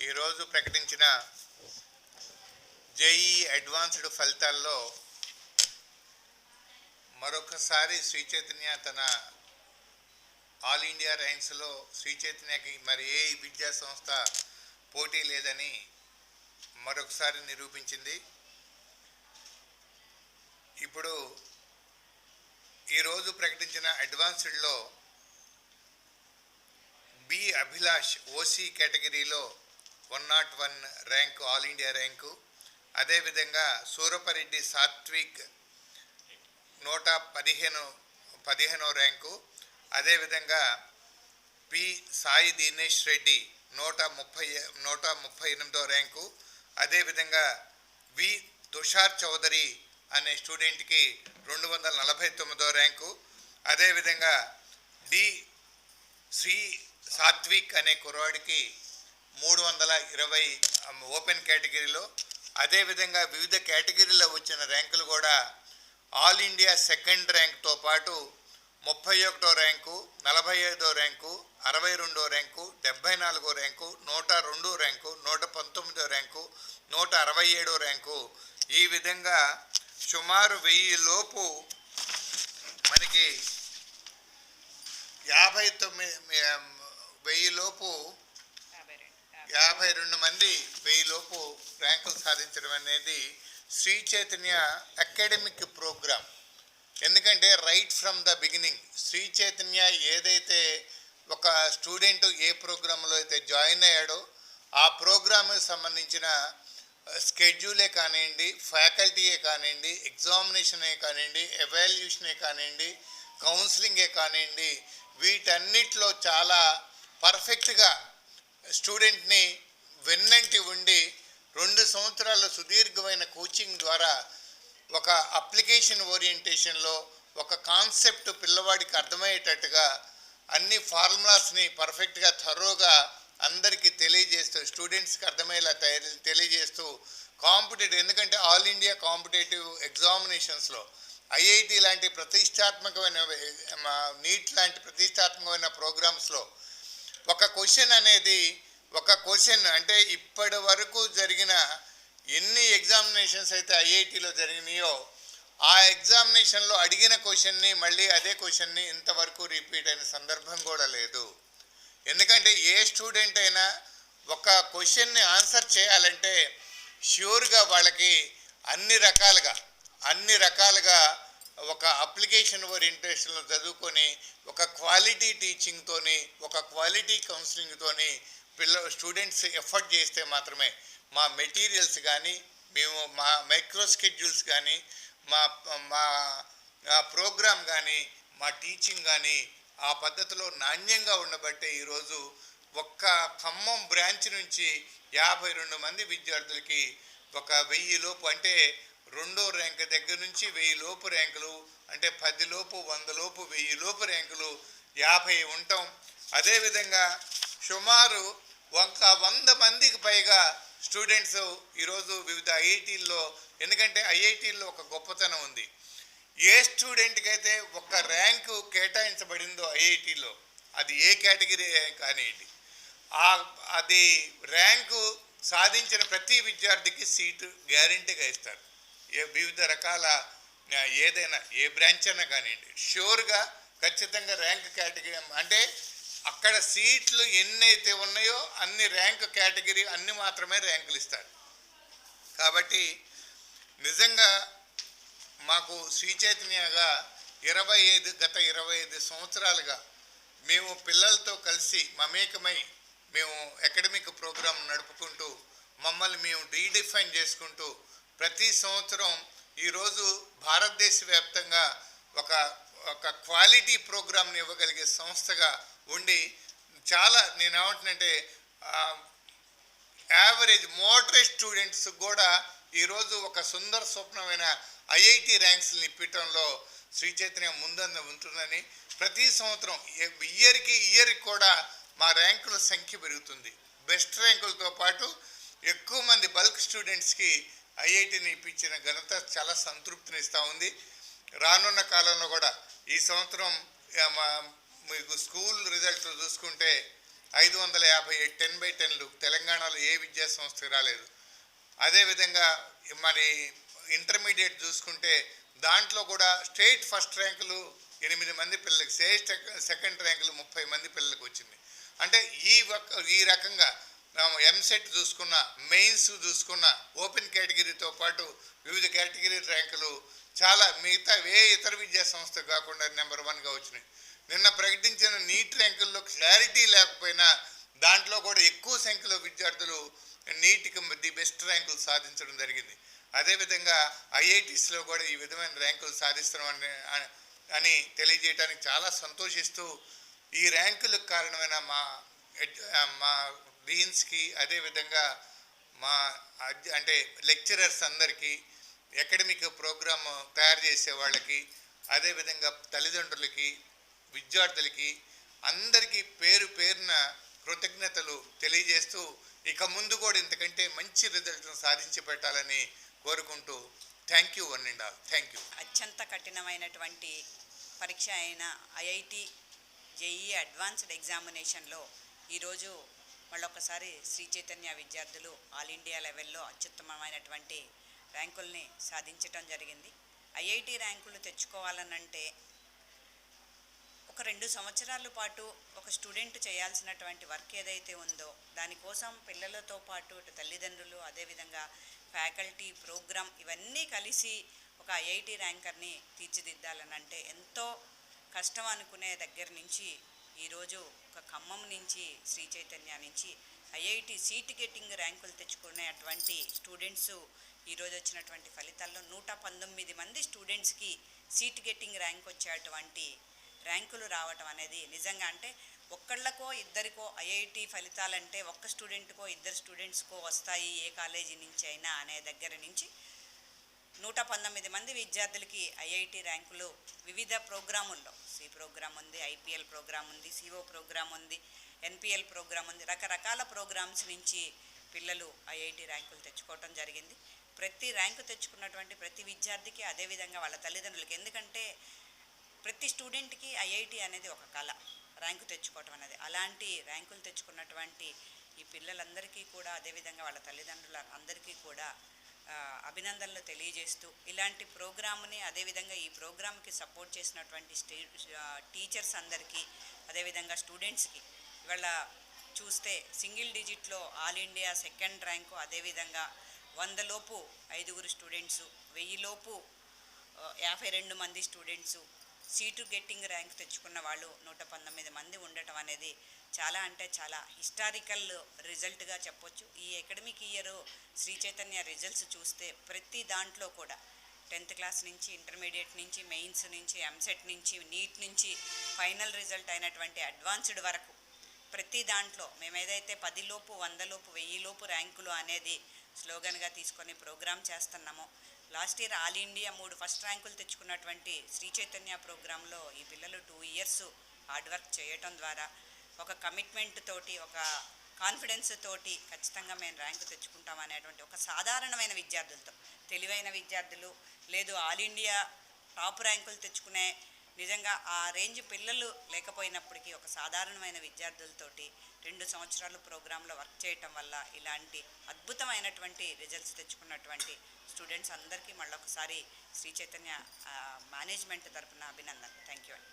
ఈరోజు ప్రకటించిన JEE advanced ఫలితాల్లో మరొకసారి శ్రీ చైతన్య తన ఆల్ ఇండియా ర్యాంక్స్లో శ్రీ చైతన్యకి మరి ఏ విద్యా సంస్థ పోటీ లేదని మరొకసారి నిరూపించింది. ఇప్పుడు ఈరోజు ప్రకటించిన అడ్వాన్స్డ్లో బి అభిలాష్ ఓసీ కేటగిరీలో one nought one rank all India rank. అదేవిధంగా సూరపరెడ్డి సాత్విక్ నూట పదిహేను పదిహేనో ర్యాంకు. అదేవిధంగా పి సాయి దినేష్ రెడ్డి నూట ముప్పై నూట ముప్పై ఎనిమిదో ర్యాంకు. అదేవిధంగా వి తుషార్ చౌదరి అనే స్టూడెంట్కి రెండు వందల నలభై తొమ్మిదో ర్యాంకు. అదేవిధంగా డి శ్రీ సాత్విక్ అనే కుర్రాడికి మూడు వందల ఇరవై ఓపెన్ కేటగిరీలో. అదేవిధంగా వివిధ కేటగిరీలో వచ్చిన ర్యాంకులు కూడా ఆల్ ఇండియా సెకండ్ ర్యాంక్తో పాటు ముప్పై ఒకటో ర్యాంకు నలభై ఐదో ర్యాంకు అరవై రెండో ర్యాంకు డెబ్బై నాలుగో ర్యాంకు నూట రెండో ర్యాంకు నూట పంతొమ్మిదో ర్యాంకు నూట అరవై ఏడో ర్యాంకు. ఈ విధంగా సుమారు వెయ్యి లోపు మనకి యాభై తొమ్మిది వెయ్యి లోపు యాభై రెండు మంది వెయ్యిలోపు ర్యాంకులు సాధించడం అనేది శ్రీ చైతన్య అకాడమిక్ ప్రోగ్రామ్. ఎందుకంటే right from the beginning Sri Chaitanya ఏదైతే ఒక స్టూడెంట్ ఏ ప్రోగ్రాంలో అయితే జాయిన్ అయ్యాడో ఆ ప్రోగ్రామ్కి సంబంధించిన స్కెడ్యూలే కానివ్వండి ఫ్యాకల్టీయే కానివ్వండి ఎగ్జామినేషనే కానివ్వండి ఎవాల్యుయేషనే కానివ్వండి కౌన్సిలింగే కానివ్వండి వీటన్నిటిలో చాలా పర్ఫెక్ట్గా స్టూడెంట్ని వెన్నంటి ఉండి రెండు సంవత్సరాల సుదీర్ఘమైన కోచింగ్ ద్వారా ఒక అప్లికేషన్ ఓరియంటేషన్లో ఒక కాన్సెప్ట్ పిల్లవాడికి అర్థమయ్యేటట్టుగా అన్ని ఫార్ములాస్ని పర్ఫెక్ట్గా థరోగా అందరికీ తెలియజేస్తూ స్టూడెంట్స్కి అర్థమయ్యేలా తయారు తెలియజేస్తూ కాంపిటేటివ్ ఎందుకంటే ఆల్ ఇండియా కాంపిటేటివ్ ఎగ్జామినేషన్స్లో ఐఐటి లాంటి ప్రతిష్టాత్మకమైన నీట్ లాంటి ప్రతిష్టాత్మకమైన ప్రోగ్రామ్స్లో ఒక క్వశ్చన్ అనేది ఒక క్వశ్చన్ అంటే ఇప్పటి వరకు జరిగిన ఎన్ని ఎగ్జామినేషన్స్ అయితే ఐఐటిలో జరిగినాయో ఆ ఎగ్జామినేషన్లో అడిగిన క్వశ్చన్ని మళ్ళీ అదే క్వశ్చన్ని ఇంతవరకు రిపీట్ అయిన సందర్భం కూడా లేదు. ఎందుకంటే ఏ స్టూడెంట్ అయినా ఒక క్వశ్చన్ని ఆన్సర్ చేయాలంటే ష్యూర్గా వాళ్ళకి అన్ని రకాలుగా అన్ని రకాలుగా ఒక అప్లికేషన్ ఓరియంటేషన్లో చదువుకొని ఒక క్వాలిటీ టీచింగ్తోని ఒక క్వాలిటీ కౌన్సిలింగ్తోని పిల్ల స్టూడెంట్స్ ఎఫర్ట్ చేస్తే మాత్రమే మా మెటీరియల్స్ కానీ మేము మా మైక్రో స్కెడ్యూల్స్ కానీ మా మా ప్రోగ్రామ్ కానీ మా టీచింగ్ కానీ ఆ పద్ధతిలో నాణ్యంగా ఉండబట్టే ఈరోజు ఒక్క ఖమ్మం బ్రాంచ్ నుంచి యాభై రెండు మంది విద్యార్థులకి ఒక వెయ్యి లోపు అంటే రెండో ర్యాంక్ దగ్గర నుంచి వెయ్యి లోపు ర్యాంకులు అంటే పది లోపు వంద లోపు వెయ్యి లోపు ర్యాంకులు యాభై ఉంటాం. అదేవిధంగా సుమారు ఒక వంద మందికి పైగా స్టూడెంట్స్ ఈరోజు వివిధ ఐఐటీల్లో ఎందుకంటే ఐఐటీల్లో ఒక గొప్పతనం ఉంది. ఏ స్టూడెంట్కి అయితే ఒక ర్యాంకు కేటాయించబడిందో ఐఐటిలో అది ఏ కేటగిరీ కానివ్వండి ఆ అది ర్యాంకు సాధించిన ప్రతి విద్యార్థికి సీటు గ్యారంటీగా ఇస్తారు. ఏ వివిధ రకాల ఏదైనా ఏ బ్రాంచ్ అయినా కానివ్వండి షూర్గా ఖచ్చితంగా ర్యాంక్ కేటగిరీ అంటే అక్కడ సీట్లు ఎన్ని అయితే ఉన్నాయో అన్ని ర్యాంక్ కేటగిరీ అన్ని మాత్రమే ర్యాంకులు ఇస్తారు కాబట్టి నిజంగా మాకు శ్రీచైతన్యగా ఇరవై ఐదు గత ఇరవై ఐదు సంవత్సరాలుగా మేము పిల్లలతో కలిసి మమేకమై మేము అకాడమిక్ ప్రోగ్రాం నడుపుకుంటూ మమ్మల్ని మేము రీడిఫైన్ చేసుకుంటూ ప్రతి సంవత్సరం ఈరోజు భారతదేశ వ్యాప్తంగా ఒక ఒక క్వాలిటీ ప్రోగ్రామ్ని ఇవ్వగలిగే సంస్థగా ఉండి చాలా నేను ఏమంటున్నంటే యావరేజ్ మోడరేట్ స్టూడెంట్స్ కూడా ఈరోజు ఒక సుందర స్వప్నమైన ఐఐటి ర్యాంక్స్ని ఇప్పించడంలో శ్రీ చైతన్య ముందంద ఉంటుందని ప్రతి సంవత్సరం ఇయర్కి ఇయర్కి కూడా మా ర్యాంకుల సంఖ్య పెరుగుతుంది. బెస్ట్ ర్యాంకులతో పాటు ఎక్కువ మంది బల్క్ స్టూడెంట్స్కి ఐఐటిని ఇప్పించిన ఘనత చాలా సంతృప్తినిస్తూ ఉంది. రానున్న కాలంలో కూడా ఈ సంవత్సరం మా మీకు స్కూల్ రిజల్ట్ చూసుకుంటే ఐదు వందల యాభై ఏడు టెన్ బై టెన్లు తెలంగాణలో ఏ విద్యా సంస్థ రాలేదు. అదేవిధంగా మరి ఇంటర్మీడియట్ చూసుకుంటే దాంట్లో కూడా స్టేట్ ఫస్ట్ ర్యాంకులు ఎనిమిది మంది పిల్లలకి స్టేట్ సెకండ్ ర్యాంకులు ముప్పై మంది పిల్లలకు వచ్చింది. అంటే ఈ ఈ రకంగా ఎంసెట్ చూసుకున్న మెయిన్స్ చూసుకున్న ఓపెన్ కేటగిరీతో పాటు వివిధ కేటగిరీ ర్యాంకులు చాలా మిగతా ఏ ఇతర విద్యా సంస్థ కాకుండా నెంబర్ వన్గా వచ్చినాయి. నిన్న ప్రకటించిన నీట్ ర్యాంకుల్లో క్లారిటీ లేకపోయినా దాంట్లో కూడా ఎక్కువ సంఖ్యలో విద్యార్థులు నీట్కి ది బెస్ట్ ర్యాంకులు సాధించడం జరిగింది. అదేవిధంగా ఐఐటీస్లో కూడా ఈ విధమైన ర్యాంకులు సాధిస్తున్నామని అని తెలియజేయడానికి చాలా సంతోషిస్తూ ఈ ర్యాంకులకు కారణమైన మా మా డీన్స్కి అదేవిధంగా మా అంటే లెక్చరర్స్ అందరికీ అకాడమిక్ ప్రోగ్రామ్ తయారు చేసే వాళ్ళకి అదేవిధంగా తల్లిదండ్రులకి విద్యార్థులకి అందరికీ పేరు పేరున కృతజ్ఞతలు తెలియజేస్తూ ఇక ముందు కూడా ఇంతకంటే మంచి రిజల్ట్ను సాధించి పెట్టాలని కోరుకుంటూ thank you one and all. Thank you. అత్యంత కఠినమైనటువంటి పరీక్ష అయిన ఐఐటి జేఈ అడ్వాన్స్డ్ ఎగ్జామినేషన్లో ఈరోజు మళ్ళొకసారి శ్రీ చైతన్య విద్యార్థులు ఆల్ ఇండియా లెవెల్లో అత్యుత్తమమైనటువంటి ర్యాంకుల్ని సాధించటం జరిగింది. ఐఐటి ర్యాంకులు తెచ్చుకోవాలనంటే ఒక రెండు సంవత్సరాల పాటు ఒక స్టూడెంట్ చేయాల్సినటువంటి వర్క్ ఏదైతే ఉందో దానికోసం పిల్లలతో పాటు ఇటు తల్లిదండ్రులు అదేవిధంగా ఫ్యాకల్టీ ప్రోగ్రామ్ ఇవన్నీ కలిసి ఒక ఐఐటి ర్యాంకర్ని తీర్చిదిద్దాలనంటే ఎంతో కష్టం అనుకునే దగ్గర నుంచి ఈరోజు ఒక ఖమ్మం నుంచి శ్రీ చైతన్య నుంచి ఐఐటి సీట్ గెట్టింగ్ ర్యాంకులు తెచ్చుకునేటువంటి స్టూడెంట్స్ ఈరోజు వచ్చినటువంటి ఫలితాల్లో నూట పంతొమ్మిది మంది స్టూడెంట్స్కి సీట్ గెట్టింగ్ ర్యాంక్ వచ్చేటువంటి ర్యాంకులు రావటం అనేది నిజంగా అంటే ఒక్కళ్ళకో ఇద్దరికో ఐఐటి ఫలితాలంటే ఒక్క స్టూడెంట్కో ఇద్దరు స్టూడెంట్స్కో వస్తాయి ఏ కాలేజీ నుంచి అయినా అనే దగ్గర నుంచి నూట పంతొమ్మిది మంది విద్యార్థులకి ఐఐటి ర్యాంకులు వివిధ ప్రోగ్రాముల్లో సి ప్రోగ్రామ్ ఉంది ఐపీఎల్ ప్రోగ్రామ్ ఉంది సిఓ ప్రోగ్రామ్ ఉంది ఎన్పిఎల్ ప్రోగ్రామ్ ఉంది. రకరకాల ప్రోగ్రామ్స్ నుంచి పిల్లలు ఐఐటి ర్యాంకులు తెచ్చుకోవటం జరిగింది. ప్రతి ర్యాంకు తెచ్చుకున్నటువంటి ప్రతి విద్యార్థికి అదేవిధంగా వాళ్ళ తల్లిదండ్రులకి. ఎందుకంటే ప్రతి స్టూడెంట్కి ఐఐటి అనేది ఒక కళ ర్యాంకు తెచ్చుకోవటం అనేది. అలాంటి ర్యాంకులు తెచ్చుకున్నటువంటి ఈ పిల్లలందరికీ కూడా అదేవిధంగా వాళ్ళ తల్లిదండ్రుల అందరికీ కూడా అభినందనలు తెలియజేస్తూ ఇలాంటి ప్రోగ్రామ్ని అదేవిధంగా ఈ ప్రోగ్రామ్కి సపోర్ట్ చేసినటువంటి స్టే టీచర్స్ అందరికీ అదేవిధంగా స్టూడెంట్స్కి ఇవాళ చూస్తే సింగిల్ డిజిట్లో ఆల్ ఇండియా సెకండ్ ర్యాంకు అదేవిధంగా వందలోపు ఐదుగురు స్టూడెంట్సు వెయ్యిలోపు యాభై రెండు మంది స్టూడెంట్స్ సీటు గెట్టింగ్ ర్యాంక్ తెచ్చుకున్న వాళ్ళు నూట పంతొమ్మిది మంది ఉండటం అనేది చాలా అంటే చాలా హిస్టారికల్ రిజల్ట్గా చెప్పొచ్చు. ఈ academic year Shri Chaitanya results చూస్తే ప్రతి దాంట్లో కూడా టెన్త్ క్లాస్ నుంచి ఇంటర్మీడియట్ నుంచి మెయిన్స్ నుంచి ఎంసెట్ నుంచి నీట్ నుంచి ఫైనల్ రిజల్ట్ అయినటువంటి అడ్వాన్స్డ్ వరకు ప్రతి దాంట్లో మేము ఏదైతే పదిలోపు వందలోపు వెయ్యిలోపు ర్యాంకులు అనేది స్లోగన్గా తీసుకొని ప్రోగ్రామ్ చేస్తున్నాము. లాస్ట్ ఇయర్ ఆల్ ఇండియా మూడు ఫస్ట్ ర్యాంకులు తెచ్చుకున్నటువంటి శ్రీ చైతన్య ప్రోగ్రాంలో ఈ పిల్లలు టూ ఇయర్స్ హార్డ్ వర్క్ చేయటం ద్వారా ఒక కమిట్మెంట్ తోటి ఒక కాన్ఫిడెన్స్ తోటి ఖచ్చితంగా మేము ర్యాంకు తెచ్చుకుంటాం అనేటువంటి ఒక సాధారణమైన విద్యార్థులతో తెలివైన విద్యార్థులు లేదు ఆల్ ఇండియా టాప్ ర్యాంకులు తెచ్చుకునే నిజంగా ఆ రేంజ్ పిల్లలు లేకపోయినప్పటికీ ఒక సాధారణమైన విద్యార్థులతోటి రెండు సంవత్సరాలు ప్రోగ్రాంలో వర్క్ చేయటం వల్ల ఇలాంటి అద్భుతమైనటువంటి రిజల్ట్స్ తెచ్చుకున్నటువంటి స్టూడెంట్స్ అందరికీ మళ్ళొకసారి శ్రీ చైతన్య మేనేజ్మెంట్ తరపున అభినందన థ్యాంక్ యూ అండి.